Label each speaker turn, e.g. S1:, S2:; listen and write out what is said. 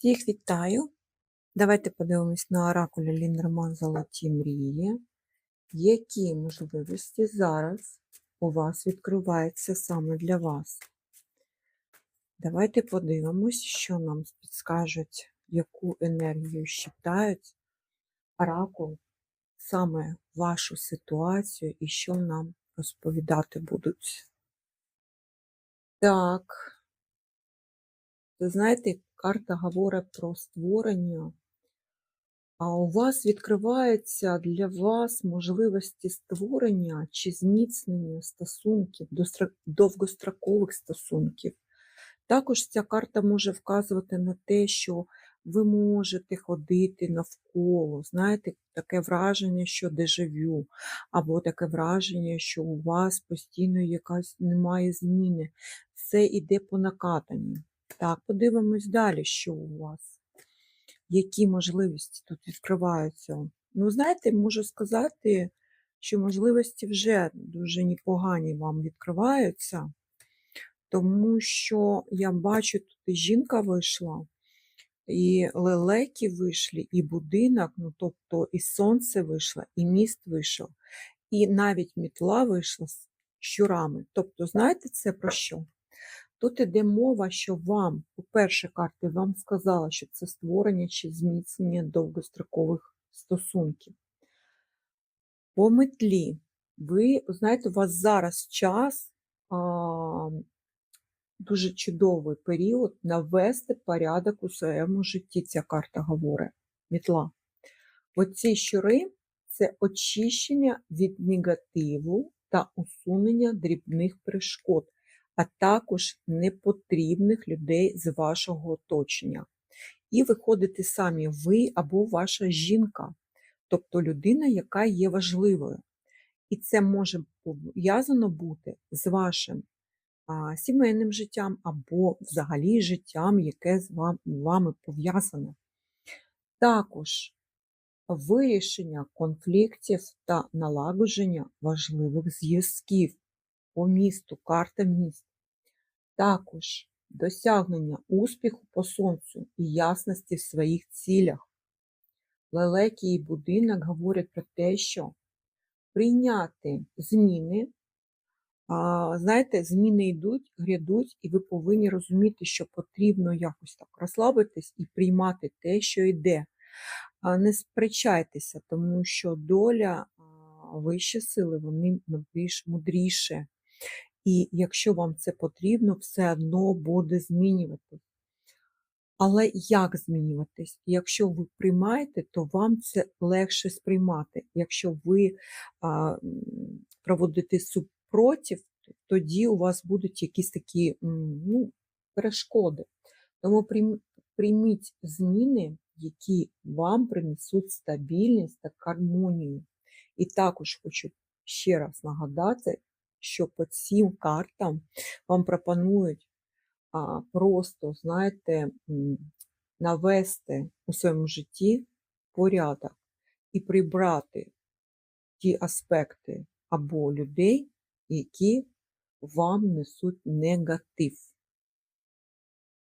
S1: Всіх вітаю. Давайте подивимось на оракулі Ліндерман Золоті мрії. Які можливості зараз у вас відкриваються саме для вас? Давайте подивимось, що нам підскажуть, яку енергію щитають оракул, саме вашу ситуацію і що нам розповідати будуть. Так, ви знаєте, карта говорить про створення, а у вас відкриваються для вас можливості створення чи зміцнення стосунків, довгострокових стосунків. Також ця карта може вказувати на те, що ви можете ходити навколо, знаєте, таке враження, що дежавю, або таке враження, що у вас постійно якась немає зміни. Все йде по накатанні. Так, подивимось далі, що у вас. Які можливості тут відкриваються? Ну, знаєте, можу сказати, що можливості вже дуже непогані вам відкриваються, тому що я бачу, тут і жінка вийшла, і лелеки вийшли, і будинок, ну тобто і сонце вийшло, і міст вийшов, і навіть мітла вийшла з щурами. Тобто, знаєте, це про що? Тут іде мова, що вам, по-перше, карти вам сказала, що це створення чи зміцнення довгострокових стосунків. По метлі, ви знаєте, у вас зараз час а, дуже чудовий період навести порядок у своєму житті. Ця карта говорить. Мітла. Оці щури це очищення від негативу та усунення дрібних перешкод а також непотрібних людей з вашого оточення. І виходите самі ви або ваша жінка, тобто людина, яка є важливою. І це може пов'язано бути з вашим а, сімейним життям або взагалі життям, яке з вам- вами пов'язане. Також вирішення конфліктів та налагодження важливих зв'язків по місту, карта міст. Також досягнення успіху по сонцю і ясності в своїх цілях. Лелеки і будинок говорять про те, що прийняти зміни, а, знаєте, зміни йдуть, грядуть, і ви повинні розуміти, що потрібно якось так розслабитись і приймати те, що йде. А Не сперечайтеся, тому що доля, вищі сили, вони більш мудріше. І якщо вам це потрібно, все одно буде змінюватись. Але як змінюватись? Якщо ви приймаєте, то вам це легше сприймати. Якщо ви а, проводите супротив, тоді у вас будуть якісь такі ну, перешкоди. Тому прийм- прийміть зміни, які вам принесуть стабільність та гармонію. І також хочу ще раз нагадати, що по цим картам вам пропонують а, просто, знаєте, навести у своєму житті порядок і прибрати ті аспекти або людей, які вам несуть негатив.